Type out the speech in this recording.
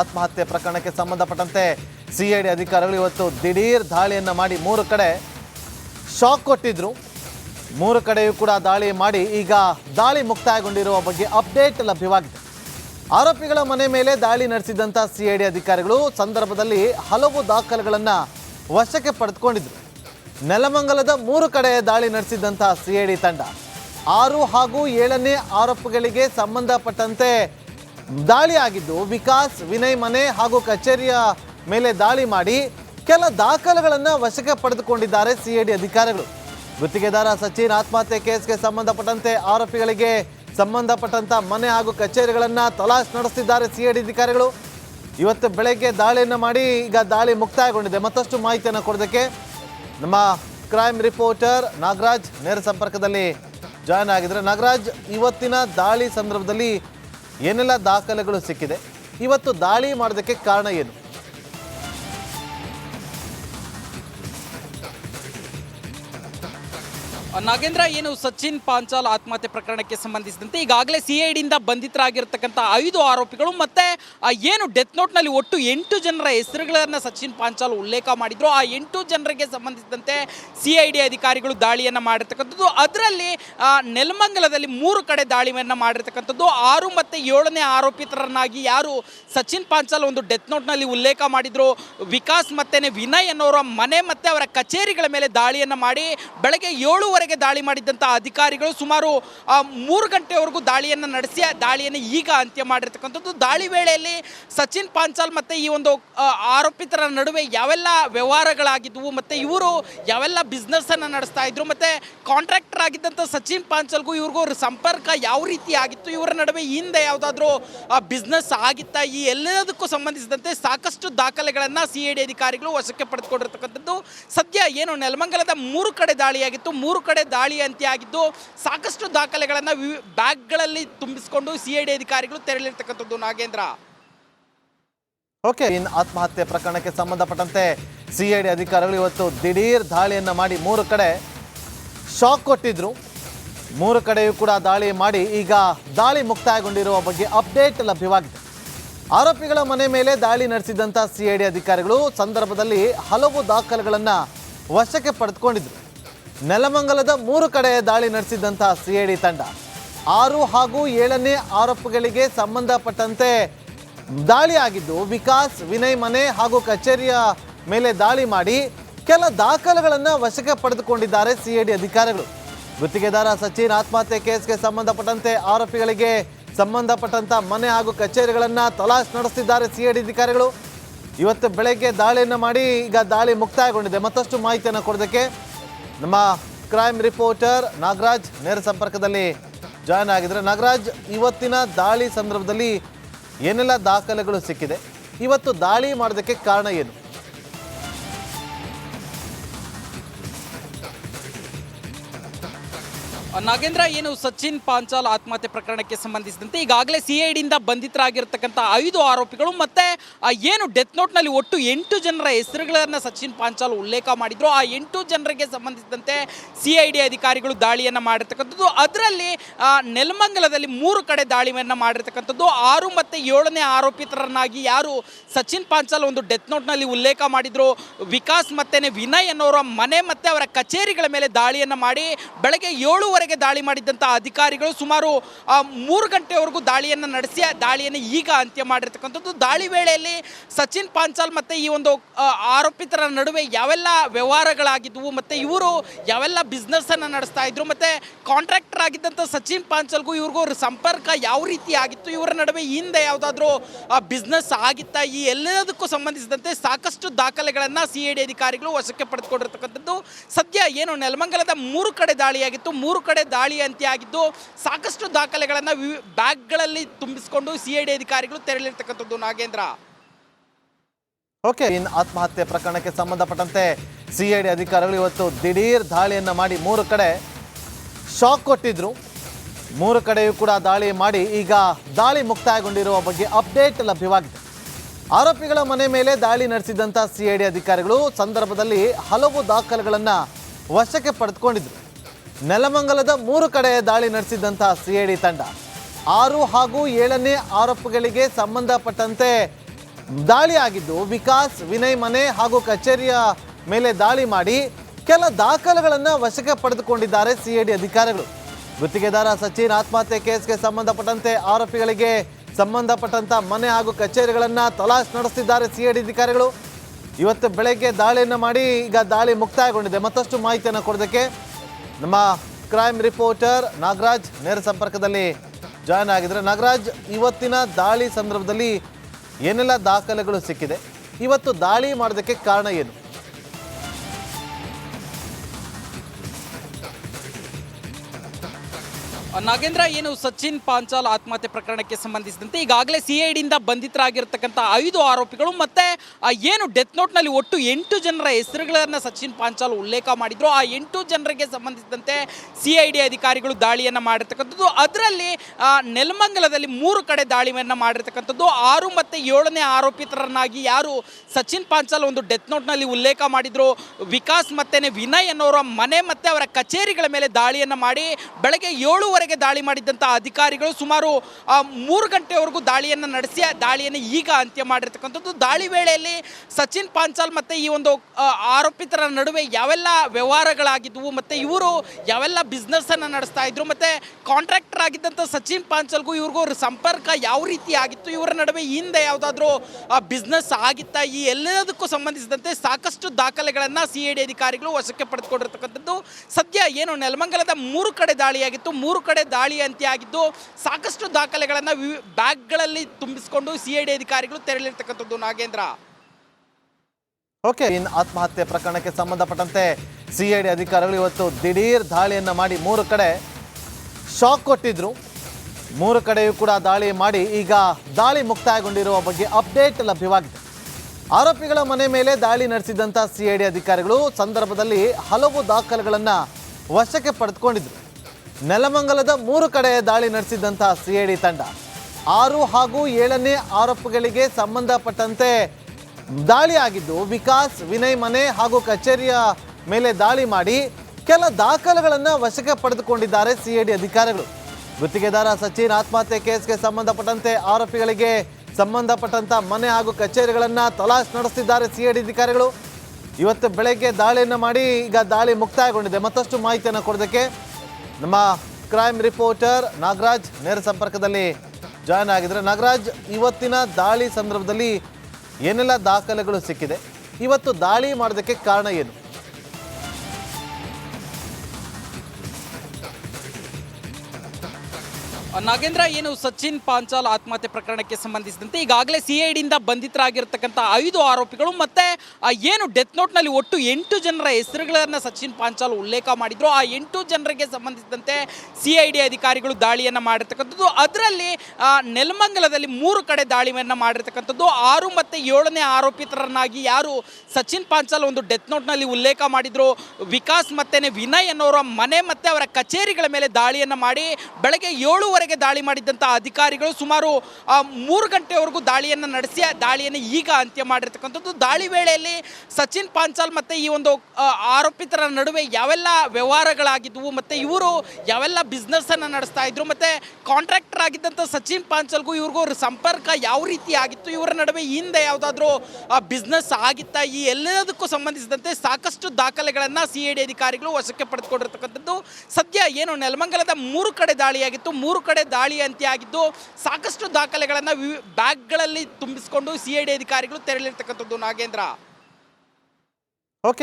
ಆತ್ಮಹತ್ಯೆ ಪ್ರಕರಣಕ್ಕೆ ಸಂಬಂಧಪಟ್ಟಂತೆ ಸಿಐಡಿ ಅಧಿಕಾರಿಗಳು ಇವತ್ತು ದಿಢೀರ್ ದಾಳಿಯನ್ನು ಮಾಡಿ ಮೂರು ಕಡೆ ಶಾಕ್ ಕೊಟ್ಟಿದ್ರು. ಮೂರು ಕಡೆಯೂ ಕೂಡ ದಾಳಿ ಮಾಡಿ ಈಗ ದಾಳಿ ಮುಕ್ತಾಯಗೊಂಡಿರುವ ಬಗ್ಗೆ ಅಪ್ಡೇಟ್ ಲಭ್ಯವಾಗಿದೆ. ಆರೋಪಿಗಳ ಮನೆ ಮೇಲೆ ದಾಳಿ ನಡೆಸಿದಂಥ ಸಿಐಡಿ ಅಧಿಕಾರಿಗಳು ಸಂದರ್ಭದಲ್ಲಿ ಹಲವು ದಾಖಲೆಗಳನ್ನು ವಶಕ್ಕೆ ಪಡೆದುಕೊಂಡಿದ್ರು. ನೆಲಮಂಗಲದ ಮೂರು ಕಡೆ ದಾಳಿ ನಡೆಸಿದಂಥ ಸಿಐಡಿ ತಂಡ. ಆರು ಹಾಗೂ ಏಳನೇ ಆರೋಪಗಳಿಗೆ ಸಂಬಂಧಪಟ್ಟಂತೆ ದಾಳಿ ಆಗಿದ್ದು ವಿಕಾಸ್, ವಿನಯ್ ಮನೆ ಹಾಗೂ ಕಚೇರಿಯ ಮೇಲೆ ದಾಳಿ ಮಾಡಿ ಕೆಲ ದಾಖಲೆಗಳನ್ನು ವಶಕ್ಕೆ ಪಡೆದುಕೊಂಡಿದ್ದಾರೆ ಸಿಐಡಿ ಅಧಿಕಾರಿಗಳು. ಗುತ್ತಿಗೆದಾರ ಸಚಿನ್ ಆತ್ಮಹತ್ಯೆ ಕೇಸ್ಗೆ ಸಂಬಂಧಪಟ್ಟಂತೆ ಆರೋಪಿಗಳಿಗೆ ಸಂಬಂಧಪಟ್ಟಂತ ಮನೆ ಹಾಗೂ ಕಚೇರಿಗಳನ್ನು ತಲಾಶ್ ನಡೆಸಿದ್ದಾರೆ ಸಿಐಡಿ ಅಧಿಕಾರಿಗಳು. ಇವತ್ತು ಬೆಳಗ್ಗೆ ದಾಳಿಯನ್ನು ಮಾಡಿ ಈಗ ದಾಳಿ ಮುಕ್ತಾಯಗೊಂಡಿದೆ. ಮತ್ತಷ್ಟು ಮಾಹಿತಿಯನ್ನು ಕೊಡೋದಕ್ಕೆ ನಮ್ಮ ಕ್ರೈಮ್ ರಿಪೋರ್ಟರ್ ನಾಗರಾಜ್ ನೇರ ಸಂಪರ್ಕದಲ್ಲಿ ಜಾಯ್ನ್ ಆಗಿದ್ದಾರೆ. ನಾಗರಾಜ್, ಇವತ್ತಿನ ದಾಳಿ ಸಂದರ್ಭದಲ್ಲಿ ಏನೆಲ್ಲ ದಾಖಲೆಗಳು ಸಿಕ್ಕಿದೆ? ಇವತ್ತು ದಾಳಿ ಮಾಡೋದಕ್ಕೆ ಕಾರಣ ಏನು? ನಾಗೇಂದ್ರ, ಏನು ಸಚಿನ್ ಪಾಂಚಾಲ್ ಆತ್ಮಹತ್ಯೆ ಪ್ರಕರಣಕ್ಕೆ ಸಂಬಂಧಿಸಿದಂತೆ ಈಗಾಗಲೇ ಸಿ ಐ ಡಿಯಿಂದ ಬಂಧಿತರಾಗಿರ್ತಕ್ಕಂಥ ಐದು ಆರೋಪಿಗಳು ಮತ್ತೆ ಏನು ಡೆತ್ ನೋಟ್ನಲ್ಲಿ ಒಟ್ಟು ಎಂಟು ಜನರ ಹೆಸರುಗಳನ್ನು ಸಚಿನ್ ಪಾಂಚಾಲ್ ಉಲ್ಲೇಖ ಮಾಡಿದ್ರು. ಆ ಎಂಟು ಜನರಿಗೆ ಸಂಬಂಧಿಸಿದಂತೆ ಸಿ ಐ ಡಿ ಅಧಿಕಾರಿಗಳು ದಾಳಿಯನ್ನು ಮಾಡಿರ್ತಕ್ಕಂಥದ್ದು. ಅದರಲ್ಲಿ ನೆಲಮಂಗಲದಲ್ಲಿ ಮೂರು ಕಡೆ ದಾಳಿಯನ್ನು ಮಾಡಿರ್ತಕ್ಕಂಥದ್ದು. ಆರು ಮತ್ತು ಏಳನೇ ಆರೋಪಿತರನ್ನಾಗಿ ಯಾರು ಸಚಿನ್ ಪಾಂಚಾಲ್ ಒಂದು ಡೆತ್ ನೋಟ್ನಲ್ಲಿ ಉಲ್ಲೇಖ ಮಾಡಿದ್ರು. ವಿಕಾಸ್ ಮತ್ತೆ ವಿನಯ್ ಅನ್ನೋರ ಮನೆ ಮತ್ತೆ ಅವರ ಕಚೇರಿಗಳ ಮೇಲೆ ದಾಳಿಯನ್ನು ಮಾಡಿ ಬೆಳಗ್ಗೆ ಏಳುವರೆಗೆ ದಾಳಿ ಮಾಡಿದ್ದಂಥ ಅಧಿಕಾರಿಗಳು ಸುಮಾರು ಮೂರು ಗಂಟೆವರೆಗೂ ದಾಳಿಯನ್ನು ನಡೆಸಿ ದಾಳಿಯನ್ನು ಈಗ ಅಂತ್ಯ ಮಾಡಿರ್ತಕ್ಕಂಥದ್ದು. ದಾಳಿ ವೇಳೆಯಲ್ಲಿ ಸಚಿನ್ ಪಾಂಚಾಲ್ ಮತ್ತೆ ಈ ಒಂದು ಆರೋಪಿತರ ನಡುವೆ ಯಾವೆಲ್ಲ ವ್ಯವಹಾರಗಳಾಗಿದ್ವು ಮತ್ತೆ ಇವರು ಯಾವೆಲ್ಲ ಬಿಸ್ನೆಸ್ ಅನ್ನ ನಡೆಸ್ತಾ ಇದ್ರು ಮತ್ತೆ ಕಾಂಟ್ರಾಕ್ಟರ್ ಆಗಿದ್ದಂಥ ಸಚಿನ್ ಪಾಂಚಾಲ್ಗೂ ಇವ್ರಿಗೂ ಅವ್ರ ಸಂಪರ್ಕ ಯಾವ ರೀತಿ ಆಗಿತ್ತು, ಇವರ ನಡುವೆ ಹಿಂದೆ ಯಾವುದಾದ್ರೂ ಬಿಸ್ನೆಸ್ ಆಗಿತ್ತಾ, ಈ ಎಲ್ಲದಕ್ಕೂ ಸಂಬಂಧಿಸಿದಂತೆ ಸಾಕಷ್ಟು ದಾಖಲೆಗಳನ್ನು ಸಿ ಅಧಿಕಾರಿಗಳು ವಶಕ್ಕೆ ಪಡೆದುಕೊಂಡಿರ್ತಕ್ಕಂಥದ್ದು. ಸದ್ಯ ಏನು ನೆಲಮಂಗಲದ ಮೂರು ಕಡೆ ದಾಳಿಯಾಗಿತ್ತು, ಮೂರು ದಾಳಿ ಅಂತ್ಯ ಆಗಿದ್ದು ಸಾಕಷ್ಟು ದಾಖಲೆಗಳನ್ನು ಬ್ಯಾಗ್ಗಳಲ್ಲಿ ತುಂಬಿಸಿಕೊಂಡು ಸಿ ಐ ಡಿ ಅಧಿಕಾರಿಗಳು ತೆರಳಿರ್ತಕ್ಕಂಥದ್ದು ನಾಗೇಂದ್ರ. ಓಕೆ ಆತ್ಮಹತ್ಯೆ ಪ್ರಕರಣಕ್ಕೆ ಸಂಬಂಧಪಟ್ಟಂತೆ ಸಿಐಡಿ ಅಧಿಕಾರಿಗಳು ಇವತ್ತು ದಿಢೀರ್ ದಾಳಿಯನ್ನು ಮಾಡಿ ಮೂರು ಕಡೆ ಶಾಕ್ ಕೊಟ್ಟಿದ್ರು. ಮೂರು ಕಡೆಯೂ ಕೂಡ ದಾಳಿ ಮಾಡಿ ಈಗ ದಾಳಿ ಮುಕ್ತಾಯಗೊಂಡಿರುವ ಬಗ್ಗೆ ಅಪ್ಡೇಟ್ ಲಭ್ಯವಾಗಿದೆ. ಆರೋಪಿಗಳ ಮನೆ ಮೇಲೆ ದಾಳಿ ನಡೆಸಿದಂಥ ಸಿಐಡಿ ಅಧಿಕಾರಿಗಳು ಸಂದರ್ಭದಲ್ಲಿ ಹಲವು ದಾಖಲೆಗಳನ್ನು ವಶಕ್ಕೆ ಪಡೆದುಕೊಂಡಿದ್ರು. ನೆಲಮಂಗಲದ ಮೂರು ಕಡೆ ದಾಳಿ ನಡೆಸಿದ್ದಂತಹ ಸಿಐಡಿ ತಂಡ. ಆರು ಹಾಗೂ ಏಳನೇ ಆರೋಪಗಳಿಗೆ ಸಂಬಂಧಪಟ್ಟಂತೆ ದಾಳಿ ಆಗಿದ್ದು ವಿಕಾಸ್, ವಿನಯ್ ಮನೆ ಹಾಗೂ ಕಚೇರಿಯ ಮೇಲೆ ದಾಳಿ ಮಾಡಿ ಕೆಲ ದಾಖಲೆಗಳನ್ನು ವಶಕ್ಕೆ ಪಡೆದುಕೊಂಡಿದ್ದಾರೆ ಸಿಐಡಿ ಅಧಿಕಾರಿಗಳು. ಗುತ್ತಿಗೆದಾರ ಸಚಿನ್ ಆತ್ಮಹತ್ಯೆ ಕೇಸ್ಗೆ ಸಂಬಂಧಪಟ್ಟಂತೆ ಆರೋಪಿಗಳಿಗೆ ಸಂಬಂಧಪಟ್ಟಂತ ಮನೆ ಹಾಗೂ ಕಚೇರಿಗಳನ್ನು ತಲಾಶ್ ನಡೆಸಿದ್ದಾರೆ ಸಿಐಡಿ ಅಧಿಕಾರಿಗಳು. ಇವತ್ತು ಬೆಳಗ್ಗೆ ದಾಳಿಯನ್ನು ಮಾಡಿ ಈಗ ದಾಳಿ ಮುಕ್ತಾಯಗೊಂಡಿದೆ. ಮತ್ತಷ್ಟು ಮಾಹಿತಿಯನ್ನು ಕೊಡೋದಕ್ಕೆ ನಮ್ಮ ಕ್ರೈಮ್ ರಿಪೋರ್ಟರ್ ನಾಗರಾಜ್ ನೇರ ಸಂಪರ್ಕದಲ್ಲಿ ಜಾಯ್ನ್ ಆಗಿದ್ರೆ ನಾಗರಾಜ್, ಇವತ್ತಿನ ದಾಳಿ ಸಂದರ್ಭದಲ್ಲಿ ಏನೆಲ್ಲ ದಾಖಲೆಗಳು ಸಿಕ್ಕಿದೆ? ಇವತ್ತು ದಾಳಿ ಮಾಡೋದಕ್ಕೆ ಕಾರಣ ಏನು? ನಾಗೇಂದ್ರ, ಏನು ಸಚಿನ್ ಪಾಂಚಾಲ್ ಆತ್ಮಹತ್ಯೆ ಪ್ರಕರಣಕ್ಕೆ ಸಂಬಂಧಿಸಿದಂತೆ ಈಗಾಗಲೇ ಸಿ ಐ ಡಿಯಿಂದ ಬಂಧಿತರಾಗಿರ್ತಕ್ಕಂಥ ಐದು ಆರೋಪಿಗಳು ಮತ್ತೆ ಏನು ಡೆತ್ ನೋಟ್ನಲ್ಲಿ ಒಟ್ಟು ಎಂಟು ಜನರ ಹೆಸರುಗಳನ್ನು ಸಚಿನ್ ಪಾಂಚಾಲ್ ಉಲ್ಲೇಖ ಮಾಡಿದ್ರು. ಆ ಎಂಟು ಜನರಿಗೆ ಸಂಬಂಧಿಸಿದಂತೆ ಸಿ ಐ ಡಿ ಅಧಿಕಾರಿಗಳು ದಾಳಿಯನ್ನು ಮಾಡಿರ್ತಕ್ಕಂಥದ್ದು. ಅದರಲ್ಲಿ ನೆಲಮಂಗಲದಲ್ಲಿ ಮೂರು ಕಡೆ ದಾಳಿಯನ್ನು ಮಾಡಿರ್ತಕ್ಕಂಥದ್ದು. ಆರು ಮತ್ತು ಏಳನೇ ಆರೋಪಿತರನ್ನಾಗಿ ಯಾರು ಸಚಿನ್ ಪಾಂಚಾಲ್ ಒಂದು ಡೆತ್ ನೋಟ್ನಲ್ಲಿ ಉಲ್ಲೇಖ ಮಾಡಿದ್ರು. ವಿಕಾಸ್ ಮತ್ತೆ ವಿನಯ್ ಅನ್ನೋರ ಮನೆ ಮತ್ತೆ ಅವರ ಕಚೇರಿಗಳ ಮೇಲೆ ದಾಳಿಯನ್ನು ಮಾಡಿ ಬೆಳಗ್ಗೆ ಏಳುವರೆಗೆ ದಾಳಿ ಮಾಡಿದ್ದಂಥ ಅಧಿಕಾರಿಗಳು ಸುಮಾರು ಮೂರು ಗಂಟೆವರೆಗೂ ದಾಳಿಯನ್ನು ನಡೆಸಿ ದಾಳಿಯನ್ನು ಈಗ ಅಂತ್ಯ ಮಾಡಿರ್ತಕ್ಕಂಥದ್ದು. ದಾಳಿ ವೇಳೆಯಲ್ಲಿ ಸಚಿನ್ ಪಾಂಚಾಲ್ ಮತ್ತೆ ಈ ಒಂದು ಆರೋಪಿತರ ನಡುವೆ ಯಾವೆಲ್ಲ ವ್ಯವಹಾರಗಳಾಗಿದ್ವು ಮತ್ತೆ ಇವರು ಯಾವೆಲ್ಲ ಬಿಸ್ನೆಸ್ ಅನ್ನ ನಡೆಸ್ತಾ ಇದ್ರು ಮತ್ತೆ ಕಾಂಟ್ರಾಕ್ಟರ್ ಆಗಿದ್ದಂಥ ಸಚಿನ್ ಪಾಂಚಾಲ್ಗೂ ಇವ್ರಿಗೂ ಅವ್ರ ಸಂಪರ್ಕ ಯಾವ ರೀತಿ ಆಗಿತ್ತು, ಇವರ ನಡುವೆ ಹಿಂದೆ ಯಾವುದಾದ್ರೂ ಬಿಸ್ನೆಸ್ ಆಗಿತ್ತಾ, ಈ ಎಲ್ಲದಕ್ಕೂ ಸಂಬಂಧಿಸಿದಂತೆ ಸಾಕಷ್ಟು ದಾಖಲೆಗಳನ್ನು ಸಿ ಅಧಿಕಾರಿಗಳು ವಶಕ್ಕೆ ಪಡೆದುಕೊಂಡಿರ್ತಕ್ಕಂಥದ್ದು. ಸದ್ಯ ಏನು ನೆಲಮಂಗಲದ ಮೂರು ಕಡೆ ದಾಳಿಯಾಗಿತ್ತು, ಮೂರು ದಾಳಿ ಅಂತ್ಯ ಆಗಿದ್ದು ಸಾಕಷ್ಟು ದಾಖಲೆಗಳನ್ನು ಬ್ಯಾಗ್ಗಳಲ್ಲಿ ತುಂಬಿಸಿಕೊಂಡು ಸಿ ಐ ಡಿ ಅಧಿಕಾರಿಗಳು ತೆರಳಿರ್ತಕ್ಕಂಥದ್ದು ನಾಗೇಂದ್ರ. ಓಕೆ ಆತ್ಮಹತ್ಯೆ ಪ್ರಕರಣಕ್ಕೆ ಸಂಬಂಧಪಟ್ಟಂತೆ ಸಿಐಡಿ ಅಧಿಕಾರಿಗಳು ಇವತ್ತು ದಿಢೀರ್ ದಾಳಿಯನ್ನು ಮಾಡಿ ಮೂರು ಕಡೆ ಶಾಕ್ ಕೊಟ್ಟಿದ್ರು. ಮೂರು ಕಡೆಯೂ ಕೂಡ ದಾಳಿ ಮಾಡಿ ಈಗ ದಾಳಿ ಮುಕ್ತಾಯಗೊಂಡಿರುವ ಬಗ್ಗೆ ಅಪ್ಡೇಟ್ ಲಭ್ಯವಾಗಿದೆ. ಆರೋಪಿಗಳ ಮನೆ ಮೇಲೆ ದಾಳಿ ನಡೆಸಿದಂಥ ಸಿಐಡಿ ಅಧಿಕಾರಿಗಳು ಸಂದರ್ಭದಲ್ಲಿ ಹಲವು ದಾಖಲೆಗಳನ್ನು ವಶಕ್ಕೆ ಪಡೆದುಕೊಂಡಿದ್ರು. ನೆಲಮಂಗಲದ ಮೂರು ಕಡೆ ದಾಳಿ ನಡೆಸಿದ್ದಂತಹ ಸಿಐಡಿ ತಂಡ. ಆರು ಹಾಗೂ ಏಳನೇ ಆರೋಪಗಳಿಗೆ ಸಂಬಂಧಪಟ್ಟಂತೆ ದಾಳಿ ಆಗಿದ್ದು ವಿಕಾಸ್, ವಿನಯ್ ಮನೆ ಹಾಗೂ ಕಚೇರಿಯ ಮೇಲೆ ದಾಳಿ ಮಾಡಿ ಕೆಲ ದಾಖಲೆಗಳನ್ನು ವಶಕ್ಕೆ ಪಡೆದುಕೊಂಡಿದ್ದಾರೆ ಸಿಐಡಿ ಅಧಿಕಾರಿಗಳು. ಗುತ್ತಿಗೆದಾರ ಸಚಿನ್ ಆತ್ಮಹತ್ಯೆ ಕೇಸ್ಗೆ ಸಂಬಂಧಪಟ್ಟಂತೆ ಆರೋಪಿಗಳಿಗೆ ಸಂಬಂಧಪಟ್ಟಂತ ಮನೆ ಹಾಗೂ ಕಚೇರಿಗಳನ್ನು ತಲಾಶ್ ನಡೆಸಿದ್ದಾರೆ ಸಿಐಡಿ ಅಧಿಕಾರಿಗಳು. ಇವತ್ತು ಬೆಳಗ್ಗೆ ದಾಳಿಯನ್ನು ಮಾಡಿ ಈಗ ದಾಳಿ ಮುಕ್ತಾಯಗೊಂಡಿದೆ. ಮತ್ತಷ್ಟು ಮಾಹಿತಿಯನ್ನು ಕೊಡೋದಕ್ಕೆ ನಮ್ಮ ಕ್ರೈಮ್ ರಿಪೋರ್ಟರ್ ನಾಗರಾಜ್ ನೇರ ಸಂಪರ್ಕದಲ್ಲಿ ಜಾಯ್ನ್ ಆಗಿದ್ರೆ ನಾಗರಾಜ್, ಇವತ್ತಿನ ದಾಳಿ ಸಂದರ್ಭದಲ್ಲಿ ಏನೆಲ್ಲ ದಾಖಲೆಗಳು ಸಿಕ್ಕಿದೆ? ಇವತ್ತು ದಾಳಿ ಮಾಡೋದಕ್ಕೆ ಕಾರಣ ಏನು? ನಾಗೇಂದ್ರ, ಏನು ಸಚಿನ್ ಪಾಂಚಾಲ್ ಆತ್ಮಹತ್ಯೆ ಪ್ರಕರಣಕ್ಕೆ ಸಂಬಂಧಿಸಿದಂತೆ ಈಗಾಗಲೇ ಸಿ ಐ ಡಿಯಿಂದ ಬಂಧಿತರಾಗಿರ್ತಕ್ಕಂಥ ಐದು ಆರೋಪಿಗಳು ಮತ್ತೆ ಏನು ಡೆತ್ ನೋಟ್ನಲ್ಲಿ ಒಟ್ಟು ಎಂಟು ಜನರ ಹೆಸರುಗಳನ್ನು ಸಚಿನ್ ಪಾಂಚಾಲ್ ಉಲ್ಲೇಖ ಮಾಡಿದ್ರು. ಆ ಎಂಟು ಜನರಿಗೆ ಸಂಬಂಧಿಸಿದಂತೆ ಸಿ ಐ ಡಿ ಅಧಿಕಾರಿಗಳು ದಾಳಿಯನ್ನು ಮಾಡಿರ್ತಕ್ಕಂಥದ್ದು. ಅದರಲ್ಲಿ ನೆಲಮಂಗಲದಲ್ಲಿ ಮೂರು ಕಡೆ ದಾಳಿಯನ್ನು ಮಾಡಿರ್ತಕ್ಕಂಥದ್ದು. ಆರು ಮತ್ತು ಏಳನೇ ಆರೋಪಿತರನ್ನಾಗಿ ಯಾರು ಸಚಿನ್ ಪಾಂಚಾಲ್ ಒಂದು ಡೆತ್ ನೋಟ್ನಲ್ಲಿ ಉಲ್ಲೇಖ ಮಾಡಿದ್ರು. ವಿಕಾಸ್ ಮತ್ತೆ ವಿನಯ್ ಅನ್ನೋರ ಮನೆ ಮತ್ತೆ ಅವರ ಕಚೇರಿಗಳ ಮೇಲೆ ದಾಳಿಯನ್ನು ಮಾಡಿ ಬೆಳಗ್ಗೆ ಏಳುವರೆಗೆ ದಾಳಿ ಮಾಡಿದ್ದಂಥ ಅಧಿಕಾರಿಗಳು ಸುಮಾರು ಮೂರು ಗಂಟೆವರೆಗೂ ದಾಳಿಯನ್ನು ನಡೆಸಿ ದಾಳಿಯನ್ನು ಈಗ ಅಂತ್ಯ ಮಾಡಿರ್ತಕ್ಕಂಥದ್ದು. ದಾಳಿ ವೇಳೆಯಲ್ಲಿ ಸಚಿನ್ ಪಾಂಚಾಲ್ ಮತ್ತೆ ಈ ಒಂದು ಆರೋಪಿತರ ನಡುವೆ ಯಾವೆಲ್ಲ ವ್ಯವಹಾರಗಳಾಗಿದ್ವು ಮತ್ತೆ ಇವರು ಯಾವೆಲ್ಲ ಬಿಸ್ನೆಸ್ ಅನ್ನ ನಡೆಸ್ತಾ ಇದ್ರು ಮತ್ತೆ ಕಾಂಟ್ರಾಕ್ಟರ್ ಆಗಿದ್ದಂಥ ಸಚಿನ್ ಪಾಂಚಾಲ್ಗೂ ಇವ್ರಿಗೂ ಅವ್ರ ಸಂಪರ್ಕ ಯಾವ ರೀತಿ ಆಗಿತ್ತು, ಇವರ ನಡುವೆ ಹಿಂದೆ ಯಾವುದಾದ್ರೂ ಬಿಸ್ನೆಸ್ ಆಗಿತ್ತಾ, ಈ ಎಲ್ಲದಕ್ಕೂ ಸಂಬಂಧಿಸಿದಂತೆ ಸಾಕಷ್ಟು ದಾಖಲೆಗಳನ್ನು ಸಿ ಅಧಿಕಾರಿಗಳು ವಶಕ್ಕೆ ಪಡೆದುಕೊಂಡಿರ್ತಕ್ಕಂಥದ್ದು. ಸದ್ಯ ಏನು ನೆಲಮಂಗಲದ ಮೂರು ಕಡೆ ದಾಳಿಯಾಗಿತ್ತು, ಮೂರು ದಾಳಿ ಅಂತ್ಯ ಆಗಿದ್ದು ಸಾಕಷ್ಟು ದಾಖಲೆಗಳನ್ನು ಬ್ಯಾಗ್ಗಳಲ್ಲಿ ತುಂಬಿಸಿಕೊಂಡು ಸಿ ಐ ಡಿ ಅಧಿಕಾರಿಗಳು ತೆರಳಿರ್ತಕ್ಕಂಥದ್ದು ನಾಗೇಂದ್ರ. ಓಕೆ ಆತ್ಮಹತ್ಯೆ ಪ್ರಕರಣಕ್ಕೆ ಸಂಬಂಧಪಟ್ಟಂತೆ ಸಿಐಡಿ ಅಧಿಕಾರಿಗಳು ಇವತ್ತು ದಿಢೀರ್ ದಾಳಿಯನ್ನು ಮಾಡಿ ಮೂರು ಕಡೆ ಶಾಕ್ ಕೊಟ್ಟಿದ್ರು. ಮೂರು ಕಡೆಯೂ ಕೂಡ ದಾಳಿ ಮಾಡಿ ಈಗ ದಾಳಿ ಮುಕ್ತಾಯಗೊಂಡಿರುವ ಬಗ್ಗೆ ಅಪ್ಡೇಟ್ ಲಭ್ಯವಾಗಿದೆ. ಆರೋಪಿಗಳ ಮನೆ ಮೇಲೆ ದಾಳಿ ನಡೆಸಿದಂಥ ಸಿಐಡಿ ಅಧಿಕಾರಿಗಳು ಸಂದರ್ಭದಲ್ಲಿ ಹಲವು ದಾಖಲೆಗಳನ್ನು ವಶಕ್ಕೆ ಪಡೆದುಕೊಂಡಿದ್ರು. ನೆಲಮಂಗಲದ ಮೂರು ಕಡೆ ದಾಳಿ ನಡೆಸಿದ್ದಂತಹ ಸಿಐಡಿ ತಂಡ. ಆರು ಹಾಗೂ ಏಳನೇ ಆರೋಪಗಳಿಗೆ ಸಂಬಂಧಪಟ್ಟಂತೆ ದಾಳಿ ಆಗಿದ್ದು ವಿಕಾಸ್, ವಿನಯ್ ಮನೆ ಹಾಗೂ ಕಚೇರಿಯ ಮೇಲೆ ದಾಳಿ ಮಾಡಿ ಕೆಲ ದಾಖಲೆಗಳನ್ನು ವಶಕ್ಕೆ ಪಡೆದುಕೊಂಡಿದ್ದಾರೆ ಸಿಐಡಿ ಅಧಿಕಾರಿಗಳು. ಗುತ್ತಿಗೆದಾರ ಸಚಿನ್ ಆತ್ಮಹತ್ಯೆ ಕೇಸ್ಗೆ ಸಂಬಂಧಪಟ್ಟಂತೆ ಆರೋಪಿಗಳಿಗೆ ಸಂಬಂಧಪಟ್ಟಂತ ಮನೆ ಹಾಗೂ ಕಚೇರಿಗಳನ್ನು ತಲಾಶ್ ನಡೆಸಿದ್ದಾರೆ ಸಿಐಡಿ ಅಧಿಕಾರಿಗಳು. ಇವತ್ತು ಬೆಳಗ್ಗೆ ದಾಳಿಯನ್ನು ಮಾಡಿ ಈಗ ದಾಳಿ ಮುಕ್ತಾಯಗೊಂಡಿದೆ. ಮತ್ತಷ್ಟು ಮಾಹಿತಿಯನ್ನು ಕೊಡೋದಕ್ಕೆ ನಮ್ಮ ಕ್ರೈಮ್ ರಿಪೋರ್ಟರ್ ನಾಗರಾಜ್ ನೇರ ಸಂಪರ್ಕದಲ್ಲಿ ಜಾಯ್ನ್ ಆಗಿದ್ರೆ ನಾಗರಾಜ್, ಇವತ್ತಿನ ದಾಳಿ ಸಂದರ್ಭದಲ್ಲಿ ಏನೆಲ್ಲ ದಾಖಲೆಗಳು ಸಿಕ್ಕಿದೆ? ಇವತ್ತು ದಾಳಿ ಮಾಡೋದಕ್ಕೆ ಕಾರಣ ಏನು? ನಾಗೇಂದ್ರ, ಏನು ಸಚಿನ್ ಪಾಂಚಾಲ್ ಆತ್ಮಹತ್ಯೆ ಪ್ರಕರಣಕ್ಕೆ ಸಂಬಂಧಿಸಿದಂತೆ ಈಗಾಗಲೇ ಸಿ ಐ ಡಿಯಿಂದ ಬಂಧಿತರಾಗಿರ್ತಕ್ಕಂಥ ಐದು ಆರೋಪಿಗಳು ಮತ್ತೆ ಏನು ಡೆತ್ ನೋಟ್ನಲ್ಲಿ ಒಟ್ಟು ಎಂಟು ಜನರ ಹೆಸರುಗಳನ್ನು ಸಚಿನ್ ಪಾಂಚಾಲ್ ಉಲ್ಲೇಖ ಮಾಡಿದ್ರು. ಆ ಎಂಟು ಜನರಿಗೆ ಸಂಬಂಧಿಸಿದಂತೆ ಸಿ ಐ ಡಿ ಅಧಿಕಾರಿಗಳು ದಾಳಿಯನ್ನು ಮಾಡಿರ್ತಕ್ಕಂಥದ್ದು. ಅದರಲ್ಲಿ ನೆಲಮಂಗಲದಲ್ಲಿ ಮೂರು ಕಡೆ ದಾಳಿಯನ್ನು ಮಾಡಿರ್ತಕ್ಕಂಥದ್ದು. ಆರು ಮತ್ತು ಏಳನೇ ಆರೋಪಿತರನ್ನಾಗಿ ಯಾರು ಸಚಿನ್ ಪಾಂಚಾಲ್ ಒಂದು ಡೆತ್ ನೋಟ್ನಲ್ಲಿ ಉಲ್ಲೇಖ ಮಾಡಿದ್ರು. ವಿಕಾಸ್ ಮತ್ತೆ ವಿನಯ್ ಅನ್ನೋರ ಮನೆ ಮತ್ತೆ ಅವರ ಕಚೇರಿಗಳ ಮೇಲೆ ದಾಳಿಯನ್ನು ಮಾಡಿ ಬೆಳಗ್ಗೆ ಏಳುವರೆಗೆ ದಾಳಿ ಮಾಡಿದ್ದಂಥ ಅಧಿಕಾರಿಗಳು ಸುಮಾರು ಮೂರು ಗಂಟೆವರೆಗೂ ದಾಳಿಯನ್ನು ನಡೆಸಿ ದಾಳಿಯನ್ನು ಈಗ ಅಂತ್ಯ ಮಾಡಿರ್ತಕ್ಕಂಥದ್ದು. ದಾಳಿ ವೇಳೆಯಲ್ಲಿ ಸಚಿನ್ ಪಾಂಚಾಲ್ ಮತ್ತೆ ಈ ಒಂದು ಆರೋಪಿತರ ನಡುವೆ ಯಾವೆಲ್ಲ ವ್ಯವಹಾರಗಳಾಗಿದ್ವು ಮತ್ತೆ ಇವರು ಯಾವೆಲ್ಲ ಬಿಸ್ನೆಸ್ ಅನ್ನ ನಡೆಸ್ತಾ ಇದ್ರು ಮತ್ತೆ ಕಾಂಟ್ರಾಕ್ಟರ್ ಆಗಿದ್ದಂಥ ಸಚಿನ್ ಪಾಂಚಾಲ್ಗೂ ಇವ್ರಿಗೂ ಅವ್ರ ಸಂಪರ್ಕ ಯಾವ ರೀತಿ ಆಗಿತ್ತು, ಇವರ ನಡುವೆ ಹಿಂದೆ ಯಾವುದಾದ್ರೂ ಬಿಸ್ನೆಸ್ ಆಗಿತ್ತಾ, ಈ ಎಲ್ಲದಕ್ಕೂ ಸಂಬಂಧಿಸಿದಂತೆ ಸಾಕಷ್ಟು ದಾಖಲೆಗಳನ್ನು ಸಿ ಅಧಿಕಾರಿಗಳು ವಶಕ್ಕೆ ಪಡೆದುಕೊಂಡಿರ್ತಕ್ಕಂಥದ್ದು. ಸದ್ಯ ಏನು ನೆಲಮಂಗಲದ ಮೂರು ಕಡೆ ದಾಳಿಯಾಗಿತ್ತು, ಮೂರು ದಾಳಿ ಅಂತ್ಯಾಗಿದ್ದು ಸಾಕಷ್ಟು ದಾಖಲೆಗಳನ್ನು ಬ್ಯಾಗ್ಗಳಲ್ಲಿ ತುಂಬಿಸಿಕೊಂಡು ಸಿ ಐ ಡಿ ಅಧಿಕಾರಿಗಳು ತೆರಳಿರ್ತಕ್ಕಂಥದ್ದು ನಾಗೇಂದ್ರ.